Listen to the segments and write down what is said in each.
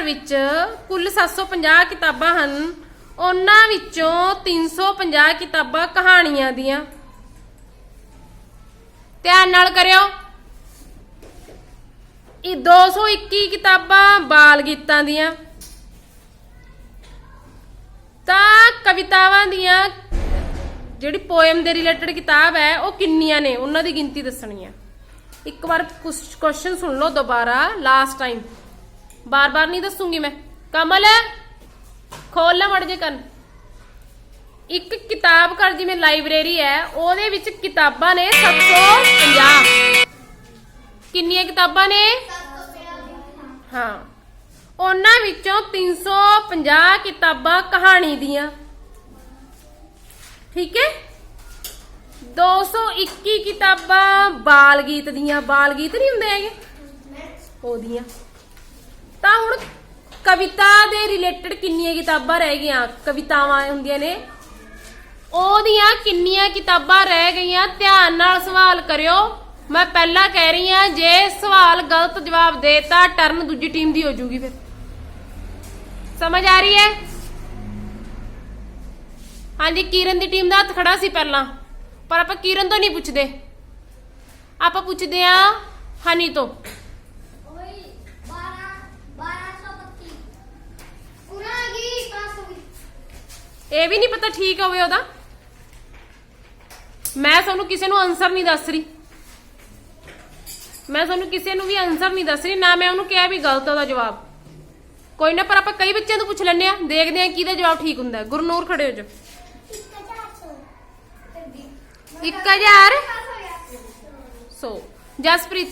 ਘਰ ਵਿੱਚ ਕੁੱਲ 750 ਕਿਤਾਬਾਂ ਹਨ। ਉਹਨਾਂ ਵਿੱਚੋਂ 350 ਕਿਤਾਬਾਂ ਕਹਾਣੀਆਂ ਦੀਆਂ। ਧਿਆਨ ਨਾਲ ਕਰਿਓ। ਇਹ 221 ਕਿਤਾਬਾਂ ਬਾਲ ਗੀਤਾਂ ਦੀਆਂ। ਤਾਂ ਕਵਿਤਾਵਾਂ ਦੀਆਂ ਜਿਹੜੀ ਪੋਇਮ ਦੇ ਰਿਲੇਟਡ ਕਿਤਾਬ ਹੈ, ਉਹ ਕਿੰਨੀਆਂ ਨੇ? ਉਹਨਾਂ ਦੀ ਗਿਣਤੀ ਦੱਸਣੀ ਹੈ। ਇੱਕ ਵਾਰ ਕੁਐਸਚਨ ਸੁਣ ਲਓ ਦੁਬਾਰਾ ਲਾਸਟ ਟਾਈਮ ਬਾਰ-ਬਾਰ ਨਹੀਂ ਦੱਸੂਗੀ ਮੈਂ। ਕਮਲ ਖੋਲ ਲੈ ਮੜ ਜੇ ਕੰਨ। ਇੱਕ ਕਿਤਾਬ ਘਰ ਜਿਵੇਂ ਲਾਇਬ੍ਰੇਰੀ ਹੈ, ਉਹਦੇ ਵਿੱਚ ਕਿਤਾਬਾਂ ਨੇ 750 ਕਿੰਨੀਆਂ ਕਿਤਾਬਾਂ ਨੇ? ਹਾਂ। ਉਹਨਾਂ ਵਿੱਚੋਂ 350 ਕਿਤਾਬਾਂ ਕਹਾਣੀ ਦੀਆਂ। ਠੀਕ ਹੈ? 221 ਕਿਤਾਬਾਂ ਬਾਲ ਗੀਤ ਦੀਆਂ। ਬਾਲ ਗੀਤ ਨਹੀਂ ਹੁੰਦੇ ਹੈਗੇ? ਉਹਦੀਆਂ। ਕਵਿਤਾ ਦੇ ਰਿਲੇਟਡ ਕਿੰਨੀਆਂ ਕਿਤਾਬਾਂ ਰਹਿ ਗਈਆਂ, ਕਵਿਤਾਵਾਂ ਹੁੰਦੀਆਂ ਨੇ। ਉਹਦੀਆਂ ਕਿੰਨੀਆਂ ਕਿਤਾਬਾਂ ਰਹਿ ਗਈਆਂ, ਧਿਆਨ ਨਾਲ ਸਵਾਲ ਕਰਿਓ। ਮੈਂ ਪਹਿਲਾਂ ਕਹਿ ਰਹੀ ਹਾਂ, ਜੇ ਸਵਾਲ ਗਲਤ ਜਵਾਬ ਦੇਤਾ, ਟਰਨ ਦੂਜੀ ਟੀਮ ਦੀ ਹੋ ਜੂਗੀ ਫਿਰ। ਸਮਝ ਆ ਰਹੀ ਹੈ? ਹਾਂਜੀ, ਕਿਰਨ ਦੀ ਟੀਮ ਦਾ ਹੱਥ ਖੜਾ ਸੀ ਪਹਿਲਾਂ, ਪਰ ਆਪਾਂ ਕਿਰਨ ਤੋਂ ਨਹੀਂ ਪੁੱਛਦੇ। ਆਪਾਂ ਪੁੱਛਦੇ ਆ ਹਨੀ ਤੋਂ। ਇਹ ਵੀ ਨਹੀਂ ਪਤਾ ਠੀਕ ਹੋਵੇ ਉਹਦਾ। ਮੈਂ ਤੁਹਾਨੂੰ ਕਿਸੇ ਨੂੰ ਆਨਸਰ ਨਹੀਂ ਦੱਸ ਰਹੀ। ਮੈਂ ਤੁਹਾਨੂੰ ਕਿਸੇ ਨੂੰ ਵੀ ਆਨਸਰ ਨਹੀਂ ਦੱਸ ਰਹੀ, ਨਾ ਮੈਂ ਉਹਨੂੰ ਕਿਹਾ ਵੀ ਗਲਤ ਉਹਦਾ ਜਵਾਬ। ਕੋਈ ਨਾ, ਪਰ ਆਪਾਂ ਕਈ ਬੱਚਿਆਂ ਤੋਂ ਪੁੱਛ ਲੈਂਦੇ ਆ, ਦੇਖਦੇ ਆ ਕਿਹਦਾ ਜਵਾਬ ਠੀਕ ਹੁੰਦਾ ਗੁਰਨੂਰ ਖੜੇ ਹੋ ਜਾ 1000 100 ਜਸਪ੍ਰੀਤ।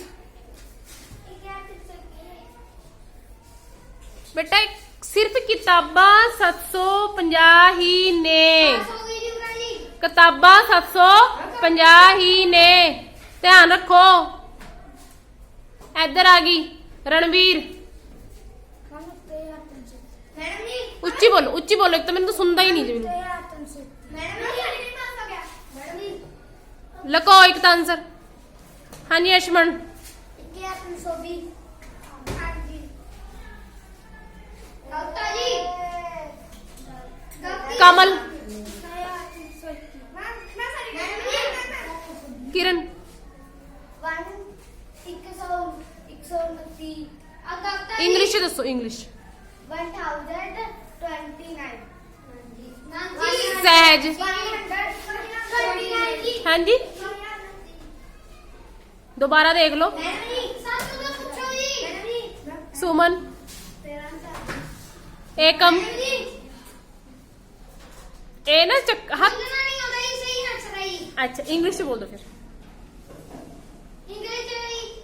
ਬੇਟਾ ਸਿਰਫ ਕਿਤਾਬਾਂ 750 ਹੀ ਨੇ। ਕਿਤਾਬਾਂ 750 ਹੀ ਨੇ। ਧਿਆਨ ਰੱਖੋ। ਇੱਧਰ ਆ ਗਈ, ਰਣਵੀਰ। ਉੱਚੀ ਬੋਲੋ ਉੱਚੀ ਬੋਲੋ, ਇੱਕ ਮੈਨੂੰ ਸੁਣਦਾ ਹੀ ਨਹੀਂ ਜੀ। ਮੈਨੂੰ ਲਕੋ ਇੱਕ ਤਾਂ ਆਨਸਰ ਹਾਂਜੀ, ਅਸ਼ਮਨ। कमल। किरण। इंग्लिश दसो इंग्लिश सहज। हाँ जी। दोबारा देख लो। सुमन। एकम। ਇਹ ਨਾ ਚੱਕ ਹੱਥ ਬੋਲਣਾ ਨਹੀਂ ਆਉਂਦਾ ਜੀ ਸਹੀ ਆਨਸਰ ਹੈ ਜੀ ਅੱਛਾ ਇੰਗਲਿਸ਼ ਚ ਬੋਲ ਦੋ ਫਿਰ। ਇੰਗਲਿਸ਼ ਚ ਜੀ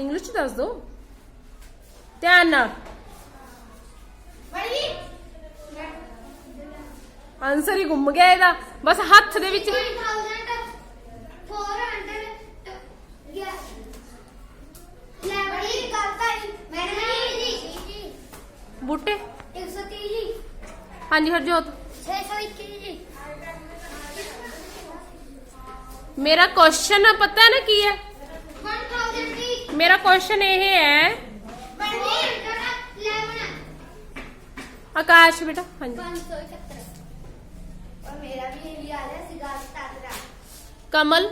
ਇੰਗਲਿਸ਼ ਚ ਦੱਸ ਦੋ। ਧਿਆਨ ਨਾਲ। ਬੜੀ ਆਨਸਰ ਹੀ ਗੁੰਮ ਗਿਆ ਇਹਦਾ। ਬਸ ਹੱਥ ਦੇ ਵਿੱਚ 1000 हाँ जी हरजोत मेरा क्वेश्चन पता है ना की है मेरा क्वेश्चन यह है आकाश बेटा हाँ जी कमल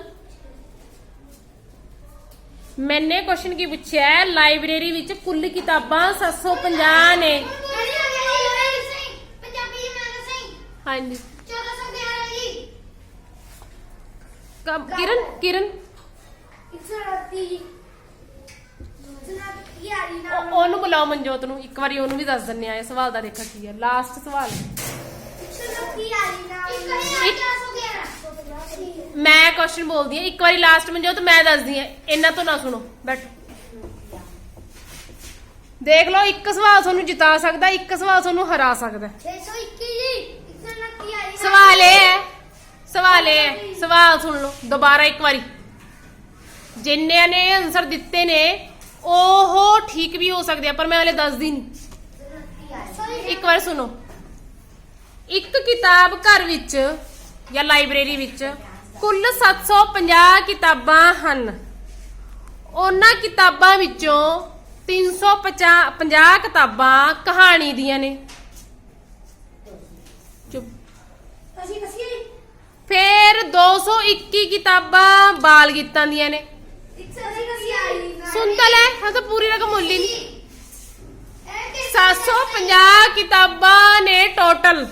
मैंने क्वेश्चन की पूछा है लाइब्रेरी कुल किताबा सत सौ पंजा ने ਹਾਂਜੀ। ਚਲੋ ਸੰਧਿਆ ਜੀ ਕਮ- ਕਿਰਨ ਕਿਰਨ। ਉਹਨੂੰ ਬੁਲਾਓ ਮਨਜੋਤ ਨੂੰ। ਇੱਕ ਵਾਰੀ ਉਹਨੂੰ ਵੀ ਦੱਸ ਦਿੰਨੇ ਆ ਸਵਾਲ ਦਾ ਦੇਖਾ ਕੀ ਹੈ? ਲਾਸਟ ਸਵਾਲ। ਮੈਂ ਕੁਐਸਚਨ ਬੋਲਦੀ ਆ ਇੱਕ ਵਾਰੀ ਲਾਸਟ ਮਨਜੋਤ ਮੈਂ ਦੱਸਦੀ ਆ ਇਹਨਾਂ ਤੋਂ ਨਾ ਸੁਣੋ। ਬੈਠ। ਦੇਖ ਲਓ ਇੱਕ ਸਵਾਲ ਤੁਹਾਨੂੰ ਜਿਤਾ ਸਕਦਾ ਇੱਕ ਸਵਾਲ ਤੁਹਾਨੂੰ ਹਰਾ ਸਕਦਾ। ਸਵਾਲ ਇਹ ਹੈ, ਸਵਾਲ ਇਹ ਹੈ, ਸਵਾਲ ਸੁਣ ਲਓ, ਦੁਬਾਰਾ ਇੱਕ ਵਾਰੀ। ਜਿੰਨਿਆਂ ਨੇ ਆਨਸਰ ਦਿੱਤੇ ਨੇ, ਉਹ ਠੀਕ ਵੀ ਹੋ ਸਕਦੇ ਆ, ਪਰ ਮੈਂ ਹਲੇ ਦੱਸਦੀ ਨਹੀਂ ਇੱਕ ਵਾਰ ਸੁਣੋ। ਇੱਕ ਕਿਤਾਬ ਘਰ ਵਿੱਚ ਜਾਂ ਲਾਇਬ੍ਰੇਰੀ ਵਿੱਚ ਕੁੱਲ 750 ਕਿਤਾਬਾਂ ਹਨ। ਉਹਨਾਂ ਕਿਤਾਬਾਂ ਵਿੱਚੋਂ 350 50 ਕਿਤਾਬਾਂ ਕਹਾਣੀ ਦੀਆਂ ਨੇ। ਅਸੀਂ ਅਸੀਂ ਫਿਰ 221 ਕਿਤਾਬਾਂ ਬਾਲ ਗੀਤਾਂ ਦੀਆਂ ਨੇ। ਇੱਕ ਆਈ। ਸੁਣ ਤਾਂ ਲੈ ਹਾਂ ਤਾਂ ਪੂਰੀ ਰਕਮ ਮੁੱਲੀ ਨਹੀਂ 750 ਕਿਤਾਬਾਂ ਨੇ ਟੋਟਲ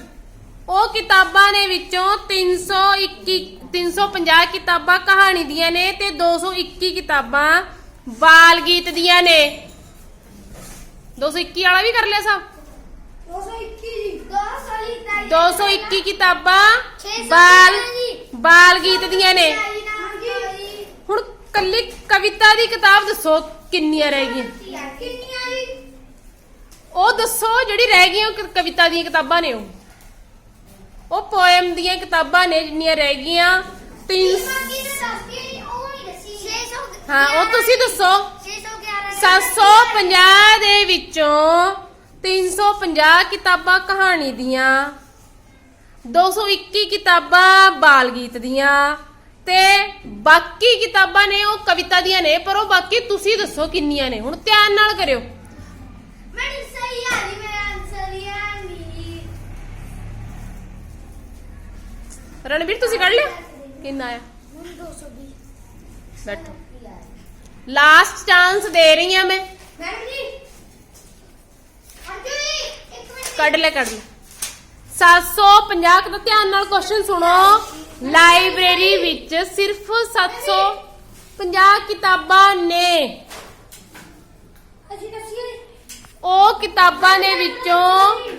ਉਹ ਕਿਤਾਬਾਂ ਨੇ ਵਿੱਚੋਂ 321 350 ਕਿਤਾਬਾਂ ਕਹਾਣੀ ਦੀਆਂ ਨੇ ਤੇ 221 ਕਿਤਾਬਾਂ ਬਾਲ ਗੀਤ ਦੀਆਂ ਨੇ। 221 ਵਾਲਾ ਵੀ ਕਰ ਲਿਆ ਸਭ। 221 ਜੀ 200 ਲਈ 221 ਕਿਤਾਬਾਂ ਬਾਲ ਬਾਲ ਗੀਤ ਦੀਆਂ ਨੇ। ਹੁਣ ਕੱਲੀ ਕਵਿਤਾ ਦੀ ਕਿਤਾਬ ਦੱਸੋ ਕਿੰਨੀਆਂ ਰਹਿ ਗਈਆਂ? ਉਹ ਦੱਸੋ ਜਿਹੜੀ ਰਹਿ ਗਈਆਂ ਉਹ ਕਵਿਤਾ ਦੀਆਂ ਕਿਤਾਬਾਂ ਨੇ ਉਹ। ਉਹ ਪੋਇਮ ਦੀਆਂ ਕਿਤਾਬਾਂ ਨੇ ਜਿੰਨੀਆਂ ਰਹਿ ਗਈਆਂ। ਤਿੰਨ ਹਾਂ ਉਹ ਤੁਸੀਂ ਦੱਸੋ। 750 ਦੇ ਵਿੱਚੋਂ 350 ਕਿਤਾਬਾਂ ਕਹਾਣੀ ਦੀਆਂ। 221 ਕਿਤਾਬਾਂ ਬਾਲ ਗੀਤ ਦੀਆਂ ਤੇ ਬਾਕੀ ਕਿਤਾਬਾਂ ਨੇ ਉਹ ਕਵਿਤਾ ਦੀਆਂ ਨੇ ਪਰ ਉਹ ਬਾਕੀ ਤੁਸੀਂ ਦੱਸੋ ਕਿੰਨੀਆਂ ਨੇ? ਹੁਣ ਧਿਆਨ ਨਾਲ ਕਰਿਓ। ਰਣਵੀਰ ਤੁਸੀਂ ਕੱਢ ਲਿਆ? ਕਿੰਨਾ ਆਇਆ ਬੈਠੋ। ਲਾਸਟ ਚਾਂਸ ਦੇ ਰਹੀ ਆ ਮੈਂ। ਕੱਢ ਲੈ ਕੱਢ ਲੈ 750 ਦਾ ਧਿਆਨ ਨਾਲ ਕੁਐਸਚਨ ਸੁਣੋ। ਲਾਇਬ੍ਰੇਰੀ ਵਿੱਚ ਸਿਰਫ 750 ਕਿਤਾਬਾਂ ਨੇ। ਉਹ ਕਿਤਾਬਾਂ ਦੇ ਵਿੱਚੋਂ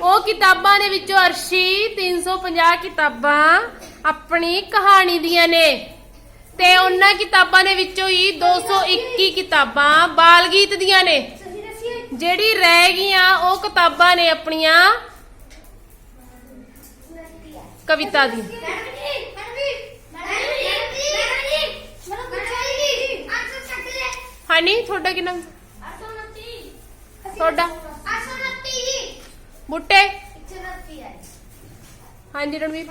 ਉਹ ਕਿਤਾਬਾਂ ਦੇ ਵਿੱਚੋਂ ਅਰਸ਼ੀ 350 ਕਿਤਾਬਾਂ ਆਪਣੀ ਕਹਾਣੀ ਦੀਆਂ ਨੇ। ਤੇ ਉਹਨਾਂ ਕਿਤਾਬਾਂ ਦੇ ਵਿੱਚੋਂ ਹੀ 221 ਕਿਤਾਬਾਂ ਬਾਲ ਗੀਤ ਦੀਆਂ ਨੇ। ਜਿਹੜੀ ਰਹਿ ਗਈਆਂ ਉਹ ਕਿਤਾਬਾਂ ਨੇ ਆਪਣੀਆਂ। ਕਵਿਤਾ ਦੀ। ਹਾਨੀ ਤੁਹਾਡਾ ਕਿੰਨਾ ਤੁਹਾਡਾ? ਬੁੱਟੇ? ਹਾਂਜੀ ਰਣਵੀਰ।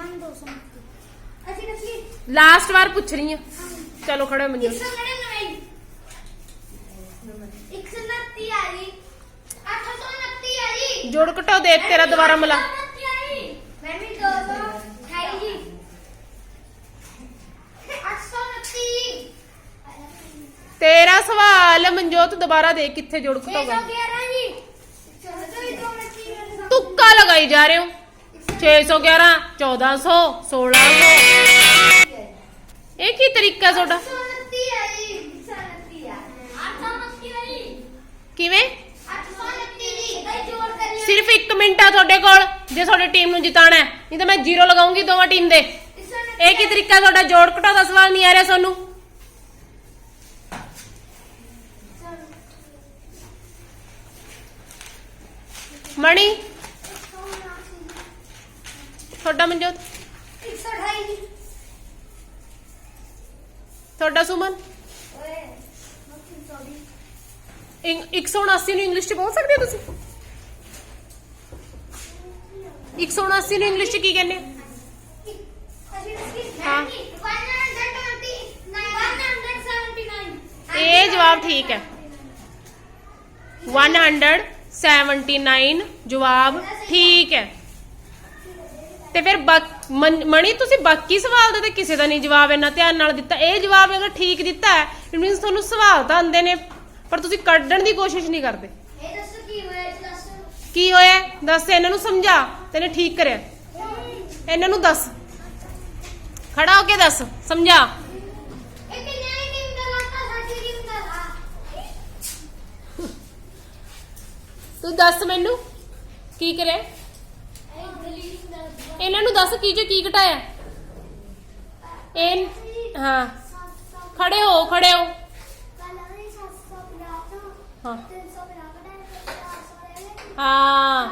ਲਾਸਟ ਵਾਰ ਪੁੱਛ ਰਹੀ ਆ ਚਲੋ ਖੜੇ ਮਨਜੋਤ ਜੋੜ ਘਟਾਓ ਦੇ ਤੇਰਾ ਦੁਬਾਰਾ ਮਿਲਾ ਮੈਂ ਵੀ ਦੋ ਦੋ ਖਾਈ ਜੀ 829 ਤੇਰਾ ਸਵਾਲ ਮਨਜੋਤ ਦੁਬਾਰਾ ਦੇ ਕਿੱਥੇ ਜੋੜ ਘਟਾਓਗਾ 611 ਜੀ। ਚਲੋ ਤੁੱਕਾ ਲਗਾਈ ਜਾ ਰਹੇ ਹੋ। 611 1400 1600 ਇਹ ਕੀ ਤਰੀਕਾ ਹੈ ਤੁਹਾਡਾ? 829 ਹੈ ਜੀ 829 ਹੈ 829 ਹੈ ਜੀ। ਕਿਵੇਂ? 829 ਜੀ ਇਹਦਾ ਹੀ ਜੋੜ ਕਰੀਏ ਸਿਰਫ 1 ਮਿੰਟ ਆ ਤੁਹਾਡੇ ਕੋਲ ਜੇ ਤੁਹਾਡੀ ਟੀਮ ਨੂੰ ਜਿਤਾਣਾ ਹੈ। ਨਹੀਂ ਤਾਂ ਮੈਂ ਜ਼ੀਰੋ ਲਗਾਉਂਗੀ ਦੋਵਾਂ ਟੀਮ ਦੇ। ਇਹ ਕੀ ਤਰੀਕਾ ਤੁਹਾਡਾ? ਜੋੜ ਘਟਾਓ ਦਾ ਸਵਾਲ ਨਹੀਂ ਆ ਰਿਹਾ ਤੁਹਾਨੂੰ मणि। थोड़ा मनजोत थोड़ा सुमन। एक सौ उनासी इंग्लिश च बोल सकते हो एक सौ उनासी इंग्लिश की कहने? हाँ। ये जवाब ठीक है। वन हंड्रेड 79 ਜਵਾਬ ਠੀਕ ਹੈ। ਤੇ ਫਿਰ ਮਣੀ ਤੁਸੀਂ ਬਾਕੀ ਸਵਾਲ ਦਾ ਤੇ ਕਿਸੇ ਦਾ ਨਹੀਂ ਜਵਾਬ ਇਹਨਾਂ ਧਿਆਨ ਨਾਲ ਦਿੱਤਾ। ਇਹ ਜਵਾਬ ਅਗਰ ਠੀਕ ਦਿੱਤਾ ਇਟ ਮੀਨਸ ਤੁਹਾਨੂੰ ਸਵਾਲ ਤਾਂ ਆਉਂਦੇ ਨੇ ਪਰ ਤੁਸੀਂ ਕੱਢਣ ਦੀ ਕੋਸ਼ਿਸ਼ ਨਹੀਂ ਕਰਦੇ। ਇਹ ਦੱਸੋ ਕੀ ਹੋਇਆ ਦੱਸੋ। ਕੀ ਹੋਇਆ? ਦੱਸ ਇਹਨਾਂ ਨੂੰ ਸਮਝਾ। ਤੈਨੇ ਠੀਕ ਕਰਿਆ। ਇਹਨਾਂ ਨੂੰ ਦੱਸ। ਖੜਾ ਹੋ ਕੇ ਦੱਸ ਸਮਝਾ। ਤੂੰ ਦੱਸ ਮੈਨੂੰ ਕੀ ਕਰਿਆ? ਇਹਨਾਂ ਨੂੰ ਦੱਸ ਕੀ ਜੇ ਕੀ ਘਟਾਇਆ? ਇਹ ਹਾਂ। ਖੜੇ ਹੋ ਖੜੇ ਹੋ। ਹਾਂ। ਹਾਂ।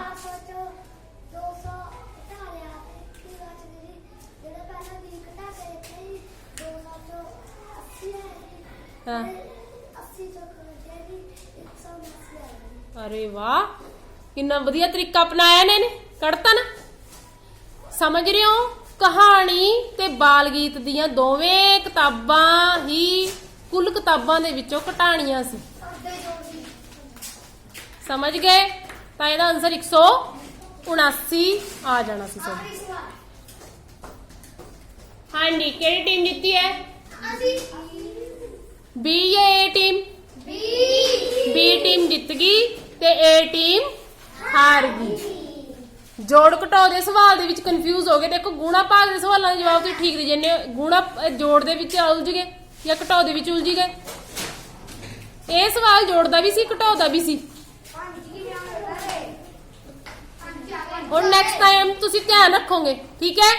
ਹਾਂ। ਅਰੇ ਵਾਹ ਕਿੰਨਾ ਵਧੀਆ ਤਰੀਕਾ ਅਪਣਾਇਆ ਨੇ ਨਾ। ਸਮਝ ਰਹੇ ਹੋ? ਕਹਾਣੀ ਤੇ ਬਾਲ ਗੀਤ ਦੀਆਂ ਦੋਵੇਂ ਕਿਤਾਬਾਂ ਹੀ ਕੁੱਲ ਕਿਤਾਬਾਂ ਦੇ ਵਿੱਚੋਂ ਘਟਾਣੀਆਂ ਸੀ। ਸਮਝ ਗਏ? ਤਾਂ ਇਹਦਾ ਆਨਸਰ 179 ਆ ਜਾਣਾ ਸੀ ਸਵਾਲ ਹਾਂਜੀ ਕਿਹੜੀ ਟੀਮ ਜਿੱਤੀ ਹੈ? ਅਸੀਂ। B A team B B team ਜਿੱਤ ਗਈ। ਤੇ ਏ ਟੀਮ ਹਾਰ ਗਈ। ਜੋੜ ਘਟਾਓ ਦੇ ਸਵਾਲ ਦੇ ਵਿੱਚ ਕਨਫਿਊਜ਼ ਹੋ ਗਏ। ਦੇਖੋ, ਗੁਣਾ ਭਾਗ ਦੇ ਸਵਾਲਾਂ ਦੇ ਜਵਾਬ ਤੁਸੀਂ ਠੀਕ ਦੇ ਜੰਨੇ ਗੁਣਾ ਜੋੜ ਦੇ ਵਿੱਚ ਉਲਝ ਗਏ ਜਾਂ ਘਟਾਓ ਦੇ ਵਿੱਚ ਉਲਝ ਗਏ? ਇਹ ਸਵਾਲ ਜੋੜਦਾ ਵੀ ਸੀ ਘਟਾਉਦਾ ਵੀ ਸੀ। ਹੁਣ ਨੈਕਸਟ ਟਾਈਮ ਤੁਸੀਂ ਧਿਆਨ ਰੱਖੋਗੇ, ਠੀਕ ਹੈ?